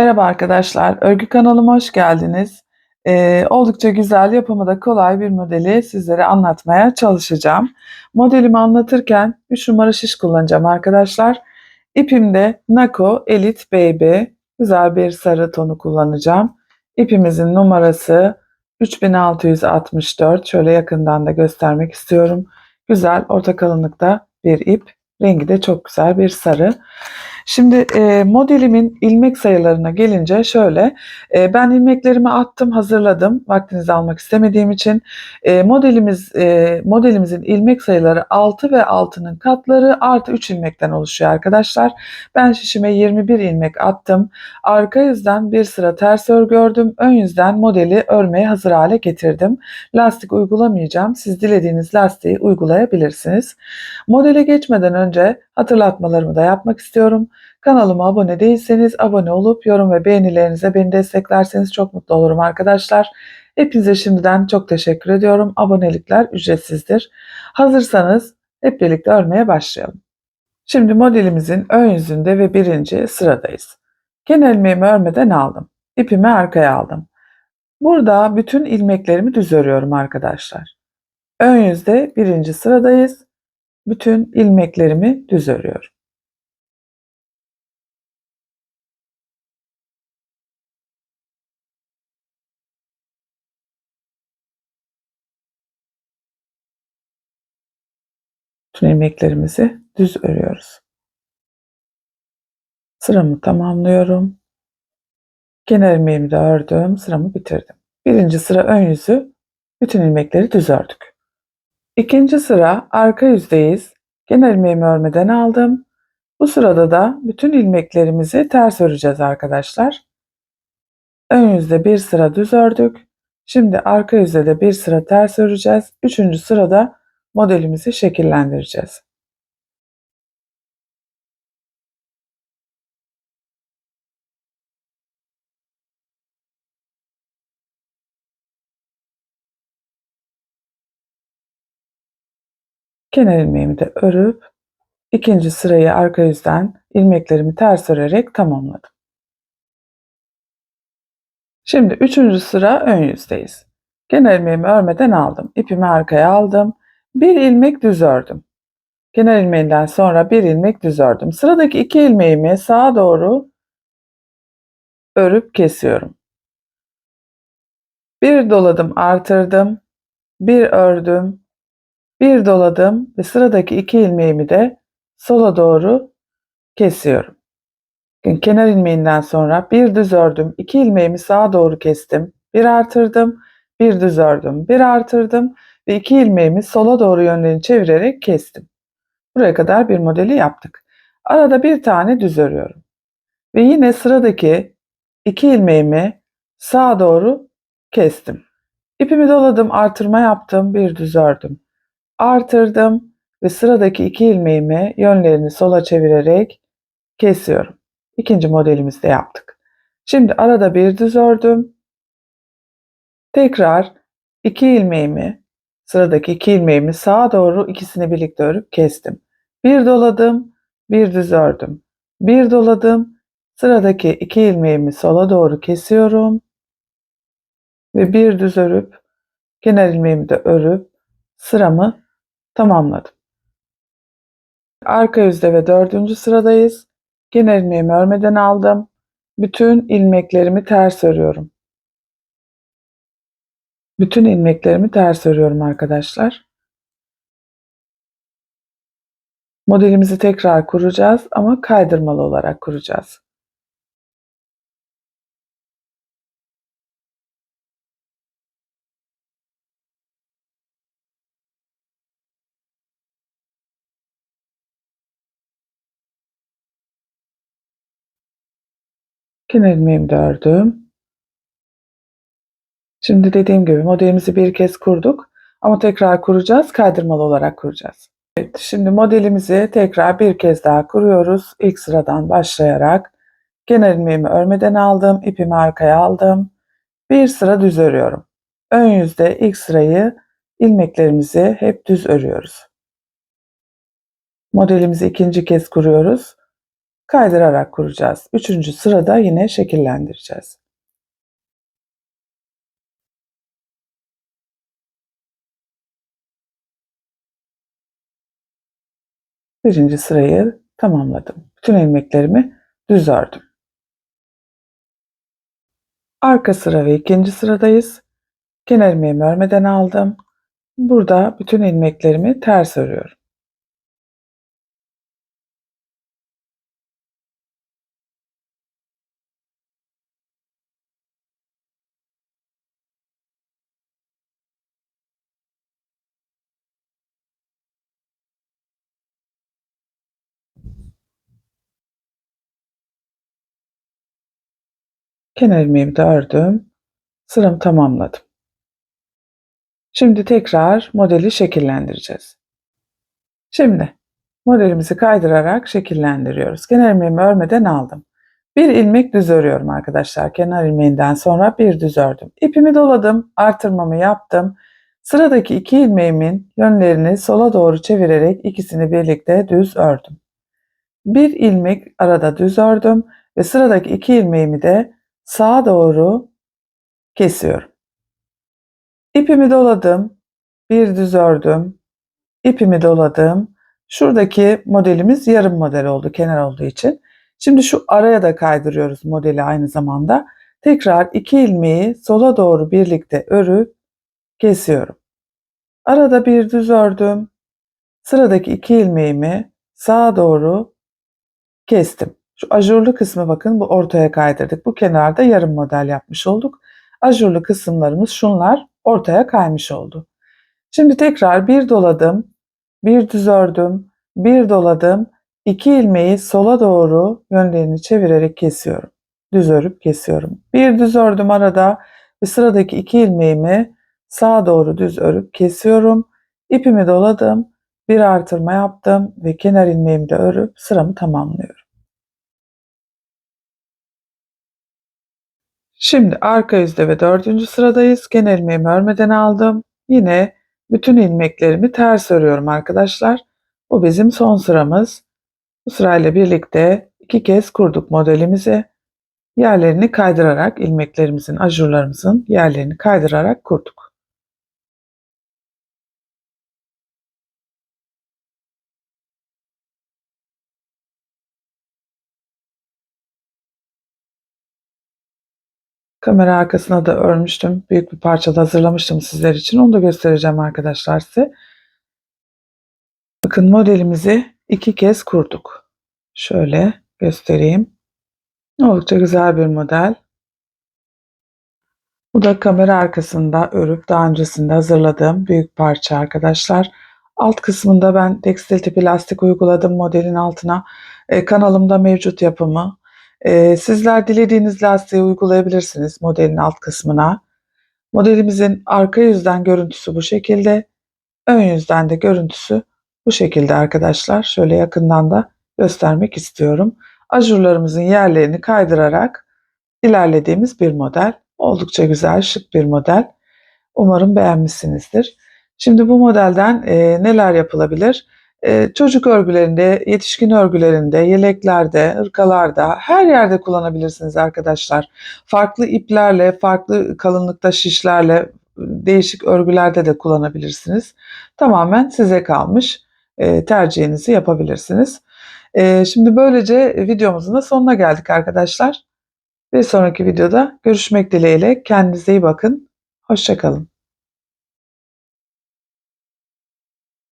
Merhaba arkadaşlar, örgü kanalıma hoş geldiniz. Ee, oldukça güzel, yapımı da kolay bir modeli sizlere anlatmaya çalışacağım. Modelimi anlatırken 3 numara şiş kullanacağım arkadaşlar. İpimde Nako Elite Baby, güzel bir sarı tonu kullanacağım. İpimizin numarası 3664, şöyle yakından da göstermek istiyorum. Güzel, orta kalınlıkta bir ip, rengi de çok güzel bir sarı. Şimdi e, modelimin ilmek sayılarına gelince şöyle e, ben ilmeklerimi attım hazırladım vaktinizi almak istemediğim için e, modelimiz e, modelimizin ilmek sayıları 6 ve 6'nın katları artı 3 ilmekten oluşuyor arkadaşlar. Ben şişime 21 ilmek attım. Arka yüzden bir sıra ters örgü ördüm. Ön yüzden modeli örmeye hazır hale getirdim. Lastik uygulamayacağım. Siz dilediğiniz lastiği uygulayabilirsiniz. Modele geçmeden önce hatırlatmalarımı da yapmak istiyorum. Kanalıma abone değilseniz abone olup yorum ve beğenilerinize beni desteklerseniz çok mutlu olurum arkadaşlar. Hepinize şimdiden çok teşekkür ediyorum. Abonelikler ücretsizdir. Hazırsanız hep birlikte örmeye başlayalım. Şimdi modelimizin ön yüzünde ve birinci sıradayız. Kenar ilmeğimi örmeden aldım. İpimi arkaya aldım. Burada bütün ilmeklerimi düz örüyorum arkadaşlar. Ön yüzde birinci sıradayız. Bütün ilmeklerimi düz örüyorum. Bütün ilmeklerimizi düz örüyoruz. Sıramı tamamlıyorum. Kenar ilmeğimi de ördüm. Sıramı bitirdim. Birinci sıra ön yüzü. Bütün ilmekleri düz ördük. İkinci sıra arka yüzdeyiz. Kenar ilmeğimi örmeden aldım. Bu sırada da bütün ilmeklerimizi ters öreceğiz arkadaşlar. Ön yüzde bir sıra düz ördük. Şimdi arka yüzde de bir sıra ters öreceğiz. Üçüncü sırada modelimizi şekillendireceğiz. Kenar ilmeğimi de örüp ikinci sırayı arka yüzden ilmeklerimi ters örerek tamamladım. Şimdi üçüncü sıra ön yüzdeyiz. Kenar ilmeğimi örmeden aldım. İpimi arkaya aldım. Bir ilmek düz ördüm. Kenar ilmeğinden sonra bir ilmek düz ördüm. Sıradaki iki ilmeğimi sağa doğru örüp kesiyorum. Bir doladım artırdım. Bir ördüm. Bir doladım ve sıradaki iki ilmeğimi de sola doğru kesiyorum. Kenar ilmeğinden sonra bir düz ördüm. iki ilmeğimi sağa doğru kestim. Bir artırdım. Bir düz ördüm. Bir artırdım ve iki ilmeğimi sola doğru yönlerini çevirerek kestim. Buraya kadar bir modeli yaptık. Arada bir tane düz örüyorum. Ve yine sıradaki iki ilmeğimi sağa doğru kestim. İpimi doladım, artırma yaptım, bir düz ördüm. Artırdım ve sıradaki iki ilmeğimi yönlerini sola çevirerek kesiyorum. İkinci modelimizde yaptık. Şimdi arada bir düz ördüm. Tekrar iki ilmeğimi, sıradaki iki ilmeğimi sağa doğru ikisini birlikte örüp kestim. Bir doladım, bir düz ördüm. Bir doladım, sıradaki iki ilmeğimi sola doğru kesiyorum. Ve bir düz örüp, kenar ilmeğimi de örüp sıramı tamamladım. Arka yüzde ve dördüncü sıradayız. Kenar ilmeğimi örmeden aldım. Bütün ilmeklerimi ters örüyorum. Bütün ilmeklerimi ters örüyorum arkadaşlar. Modelimizi tekrar kuracağız ama kaydırmalı olarak kuracağız. Kenar ilmeğimi de ördüm. Şimdi dediğim gibi modelimizi bir kez kurduk ama tekrar kuracağız. Kaydırmalı olarak kuracağız. Evet, şimdi modelimizi tekrar bir kez daha kuruyoruz. İlk sıradan başlayarak kenar ilmeğimi örmeden aldım. ipimi arkaya aldım. Bir sıra düz örüyorum. Ön yüzde ilk sırayı ilmeklerimizi hep düz örüyoruz. Modelimizi ikinci kez kuruyoruz. kaydırarak kuracağız. Üçüncü sırada yine şekillendireceğiz. Birinci sırayı tamamladım. Bütün ilmeklerimi düz ördüm. Arka sıra ve ikinci sıradayız. Kenar ilmeğimi örmeden aldım. Burada bütün ilmeklerimi ters örüyorum. Kenar ilmeğimi de ördüm. Sıramı tamamladım. Şimdi tekrar modeli şekillendireceğiz. Şimdi modelimizi kaydırarak şekillendiriyoruz. Kenar ilmeğimi örmeden aldım. Bir ilmek düz örüyorum arkadaşlar. Kenar ilmeğinden sonra bir düz ördüm. İpimi doladım, artırmamı yaptım. Sıradaki iki ilmeğimin yönlerini sola doğru çevirerek ikisini birlikte düz ördüm. Bir ilmek arada düz ördüm ve sıradaki iki ilmeğimi de sağa doğru kesiyorum. İpimi doladım, bir düz ördüm, ipimi doladım. Şuradaki modelimiz yarım model oldu kenar olduğu için. Şimdi şu araya da kaydırıyoruz modeli aynı zamanda. Tekrar iki ilmeği sola doğru birlikte örüp kesiyorum. Arada bir düz ördüm. Sıradaki iki ilmeğimi sağa doğru kestim. Şu ajurlu kısmı bakın bu ortaya kaydırdık. Bu kenarda yarım model yapmış olduk. Ajurlu kısımlarımız şunlar ortaya kaymış oldu. Şimdi tekrar bir doladım, bir düz ördüm, bir doladım, iki ilmeği sola doğru yönlerini çevirerek kesiyorum. Düz örüp kesiyorum. Bir düz ördüm arada ve sıradaki iki ilmeğimi sağa doğru düz örüp kesiyorum. İpimi doladım, bir artırma yaptım ve kenar ilmeğimi de örüp sıramı tamamlıyorum. Şimdi arka yüzde ve dördüncü sıradayız. Kenar ilmeğimi örmeden aldım. Yine bütün ilmeklerimi ters örüyorum arkadaşlar. Bu bizim son sıramız. Bu sırayla birlikte iki kez kurduk modelimizi. Yerlerini kaydırarak ilmeklerimizin, ajurlarımızın yerlerini kaydırarak kurduk. Kamera arkasına da örmüştüm. Büyük bir parçada hazırlamıştım sizler için. Onu da göstereceğim arkadaşlar size. Bakın modelimizi iki kez kurduk. Şöyle göstereyim. Oldukça güzel bir model. Bu da kamera arkasında örüp daha öncesinde hazırladığım büyük parça arkadaşlar. Alt kısmında ben tekstil tipi lastik uyguladım modelin altına. E, kanalımda mevcut yapımı. E, sizler dilediğiniz lastiği uygulayabilirsiniz modelin alt kısmına. Modelimizin arka yüzden görüntüsü bu şekilde. Ön yüzden de görüntüsü bu şekilde arkadaşlar. Şöyle yakından da göstermek istiyorum. Ajurlarımızın yerlerini kaydırarak ilerlediğimiz bir model. Oldukça güzel, şık bir model. Umarım beğenmişsinizdir. Şimdi bu modelden e, neler yapılabilir? E, çocuk örgülerinde, yetişkin örgülerinde, yeleklerde, ırkalarda her yerde kullanabilirsiniz arkadaşlar. Farklı iplerle, farklı kalınlıkta şişlerle, değişik örgülerde de kullanabilirsiniz. Tamamen size kalmış. E, tercihinizi yapabilirsiniz. E, şimdi böylece videomuzun da sonuna geldik arkadaşlar. Bir sonraki videoda görüşmek dileğiyle. Kendinize iyi bakın. Hoşçakalın.